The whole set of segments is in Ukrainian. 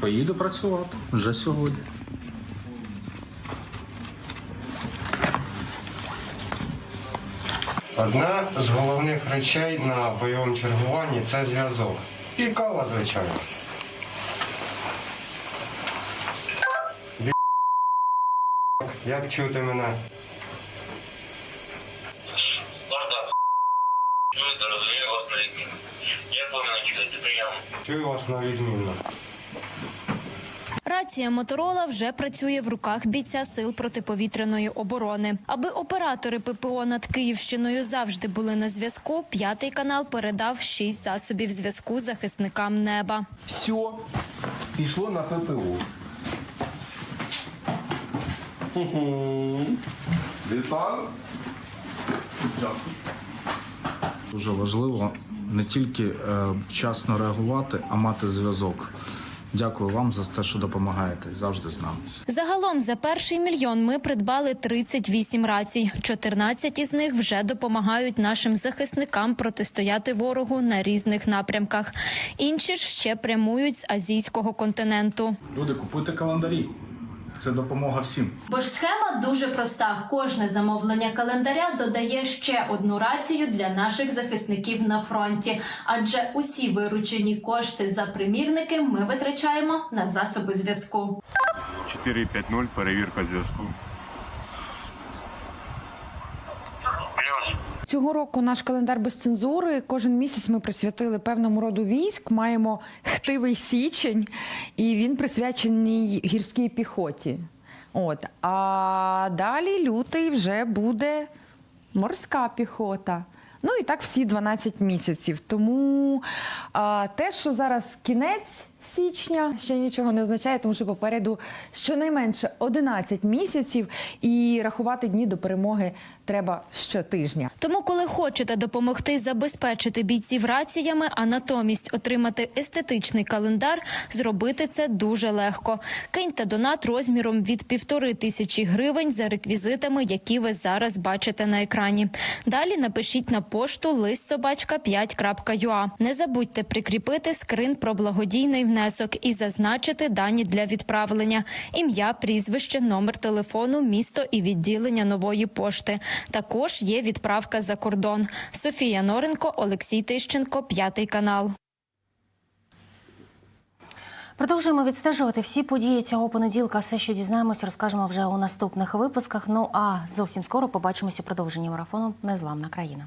Поїду працювати вже сьогодні. Одна з головних речей на бойовому чергуванні це зв'язок. І кава, звичайно. Бі- Як чути мене? Бардак. Чуєте, розумію вас на відміну. Як ви мене чуєте? Приємно. Чую вас на відмінно. Рація Моторола вже працює в руках бійця сил протиповітряної оборони. Аби оператори ППО над Київщиною завжди були на зв'язку. П'ятий канал передав шість засобів зв'язку захисникам неба. Все пішло на ППО. Вітаю. Дуже важливо не тільки е, вчасно реагувати, а мати зв'язок. Дякую вам за те, що допомагаєте завжди з нами. Загалом за перший мільйон ми придбали 38 рацій. 14 із них вже допомагають нашим захисникам протистояти ворогу на різних напрямках. Інші ж ще прямують з азійського континенту. Люди, купуйте календарі. Це допомога всім. Бо ж схема дуже проста. Кожне замовлення календаря додає ще одну рацію для наших захисників на фронті. Адже усі виручені кошти за примірники ми витрачаємо на засоби зв'язку. 450 перевірка зв'язку. Цього року наш календар без цензури. Кожен місяць ми присвятили певному роду військ. Маємо хтивий січень, і він присвячений гірській піхоті. От а далі лютий вже буде морська піхота. Ну і так всі 12 місяців. Тому а, те, що зараз кінець січня, ще нічого не означає, тому що попереду щонайменше 11 місяців, і рахувати дні до перемоги треба щотижня. Тому, коли хочете допомогти забезпечити бійців раціями, а натомість отримати естетичний календар, зробити це дуже легко. Киньте донат розміром від півтори тисячі гривень за реквізитами, які ви зараз бачите на екрані. Далі напишіть на пошту лист собачка 5.ua. Не забудьте прикріпити скрин про благодійний внесок і зазначити дані для відправлення: ім'я, прізвище, номер телефону, місто і відділення нової пошти. Також є відправка за кордон. Софія Норенко, Олексій Тищенко, п'ятий канал. Продовжуємо відстежувати всі події цього понеділка. Все, що дізнаємось, розкажемо вже у наступних випусках. Ну а зовсім скоро побачимося у продовженні марафону Незламна країна.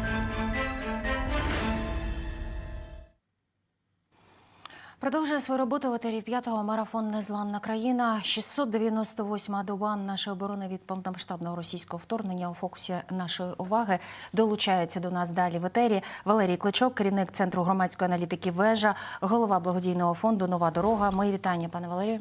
Продовжує свою роботу в етері п'ятого марафон Незламна країна. 698-ма доба нашої оборони від повномасштабного російського вторгнення у фокусі нашої уваги долучається до нас далі в етері. Валерій Кличок, керівник центру громадської аналітики Вежа, голова благодійного фонду Нова дорога. Мої вітання, пане Валерію.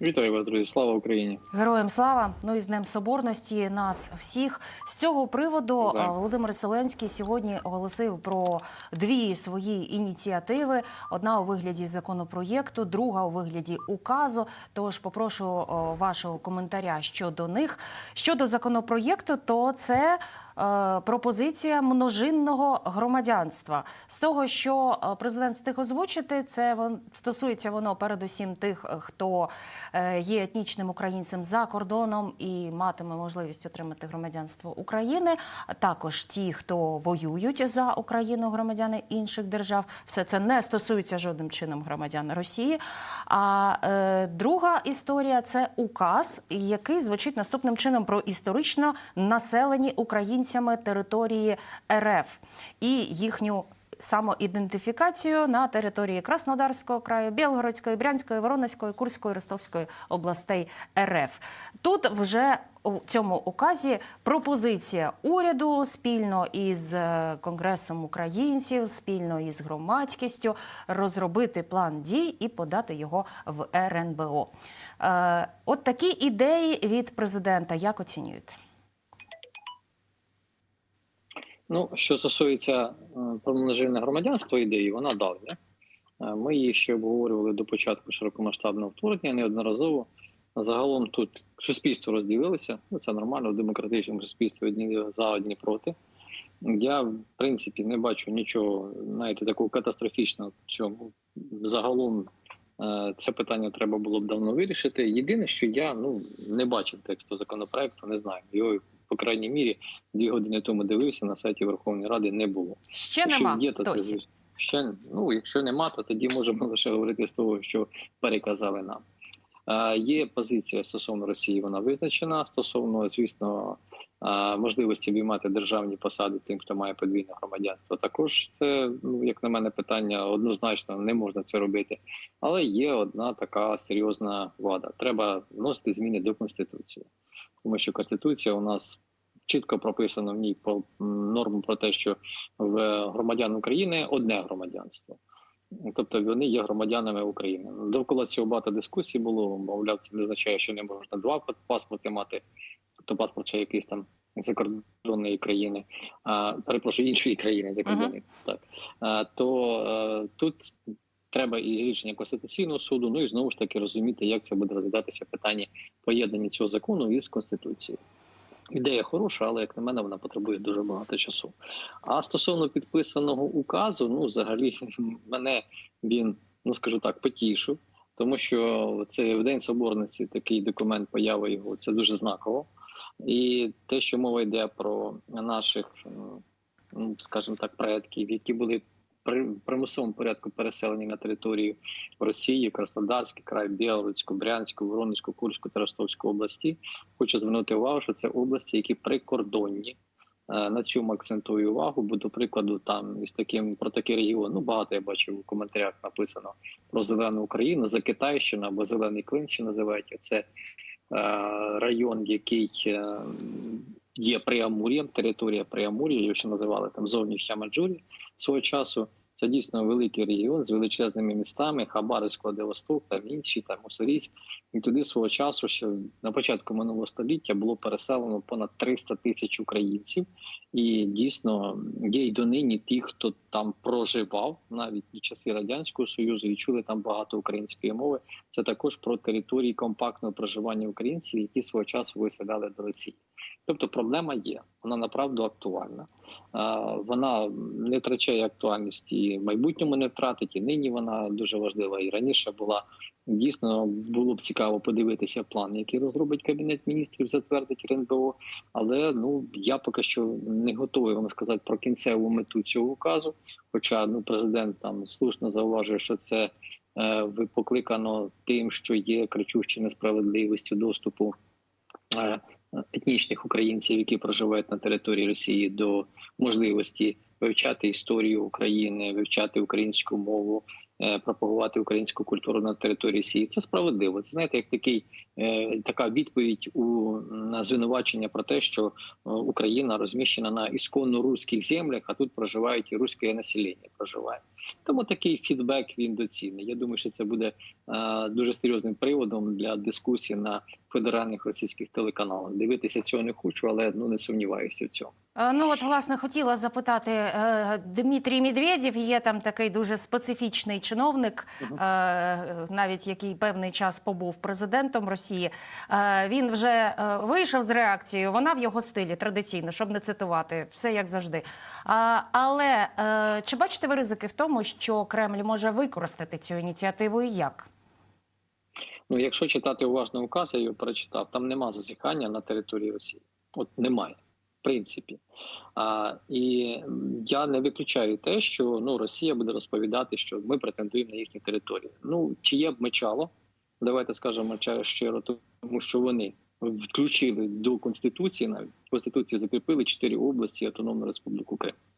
Вітаю вас, друзі! Слава Україні! Героям слава! Ну і з Днем Соборності нас всіх з цього приводу Навзаєм. Володимир Зеленський сьогодні оголосив про дві свої ініціативи: одна у вигляді законопроєкту, друга у вигляді указу. Тож попрошу о, вашого коментаря щодо них. Щодо законопроєкту, то це. Е, Пропозиція множинного громадянства з того, що е, президент встиг озвучити, це стосується воно передусім тих, е, хто є етнічним українцем за кордоном і матиме можливість отримати громадянство України. а Також ті, хто воюють за Україну, громадяни інших держав. Все це не стосується жодним чином громадян Росії. А е, друга історія це указ, який звучить наступним чином про історично населені українцями території РФ і їхню самоідентифікацію на території Краснодарського краю, Білгородської, Брянської, Воронезької, Курської, Ростовської областей РФ. Тут вже у цьому указі пропозиція уряду спільно із е, Конгресом українців, спільно із громадськістю розробити план дій і подати його в РНБО. Е, От такі ідеї від президента. Як оцінюєте? Ну, що стосується е, про множинне громадянство ідеї, вона давня. Е, Ми її ще обговорювали до початку широкомасштабного вторгнення неодноразово. Загалом тут суспільство розділилося. Ну, це нормально в демократичному суспільстві одні за одні проти. Я, в принципі, не бачу нічого, знаєте, такого катастрофічного, в чому загалом е, це питання треба було б давно вирішити. Єдине, що я ну не бачив тексту законопроекту, не знаю. Його, по крайній мірі, дві години тому дивився на сайті Верховної Ради, не було. Ще Якщо нема є, то досі. вже- ще ну, якщо нема, то тоді можемо лише говорити з того, що переказали нам. Є позиція стосовно Росії, вона визначена стосовно, звісно, можливості обіймати державні посади тим, хто має подвійне громадянство. Також це, ну як на мене, питання однозначно не можна це робити. Але є одна така серйозна вада: треба вносити зміни до конституції, тому що конституція у нас чітко прописано в ній по норму про те, що в громадян України одне громадянство. Тобто вони є громадянами України. Довкола цього багато дискусій було. Мовляв, це не означає, що не можна два паспорти мати, тобто паспорт ще якийсь там закордонної країни, а перепрошую іншої країни закордонної. Так а, то е, тут треба і рішення конституційного суду. Ну і знову ж таки розуміти, як це буде розглядатися питання поєднання цього закону із конституцією. Ідея хороша, але як на мене, вона потребує дуже багато часу. А стосовно підписаного указу, ну взагалі мене він, ну скажу так, потішив, тому що це в День Соборності такий документ появи його це дуже знаково. І те, що мова йде про наших, ну скажімо так, предків, які були при примусовому порядку переселені на територію Росії, Краснодарський край, Білоруську, Брянську, Воронезьку, Курську та Ростовську області. Хочу звернути увагу, що це області, які прикордонні. Е, На цьому акцентую увагу, бо до прикладу, там із таким про такий регіон. Ну багато я бачив у коментарях написано про зелену Україну, Закитайщина або Зелений Клин, що називають це е, район, який е, є Преамур'ям, територія Преамур'я, його ще називали там зовнішня Маджурі свого часу. Це дійсно великий регіон з величезними містами, Хабаровськ, Владивосток, там інші, там Уссурійськ. І туди свого часу, ще на початку минулого століття, було переселено понад 300 тисяч українців. І дійсно є й донині ті, хто там проживав навіть і часи радянського союзу, і чули там багато української мови. Це також про території компактного проживання українців, які свого часу виселяли до Росії. Тобто проблема є, вона направду актуальна. Вона не втрачає актуальності і в майбутньому не втратить, і нині вона дуже важлива. І раніше була дійсно було б цікаво подивитися план, який розробить кабінет міністрів, затвердить РНБО. Але ну я поки що не готовий вам сказати про кінцеву мету цього указу. Хоча ну президент там слушно зауважує, що це е, покликано тим, що є кричущі несправедливістю доступу. е, Етнічних українців, які проживають на території Росії, до можливості вивчати історію України, вивчати українську мову, пропагувати українську культуру на території Росії. Це справедливо. Це знаєте, як такий е, така відповідь у на звинувачення про те, що е, Україна розміщена на ісконно руських землях, а тут проживають і руське населення. Проживає тому такий фідбек він доцільний. Я думаю, що це буде е, дуже серйозним приводом для дискусії на федеральних російських телеканалах. Дивитися цього не хочу, але ну не сумніваюся в цьому. Е, Ну от власне хотіла запитати е, Дмитрій Медведєв. Є там такий дуже специфічний чиновник, е, навіть який певний час побув президентом Росії. Е, Він вже е, вийшов з реакцією. Вона в його стилі традиційно, щоб не цитувати, все як завжди. Але чи бачите ви ризики в тому, що Кремль може використати цю ініціативу і як? Ну, якщо читати уважно указ, я його перечитав, там нема зазіхання на території Росії. От немає, принципі. А, і я не виключаю те, що ну Росія буде розповідати, що ми претендуємо на їхні території. Ну чиє б мечало? Давайте скажемо щиро, тому що вони включили до конституції, навіть конституції закріпили чотири області Автономну Республіку Крим.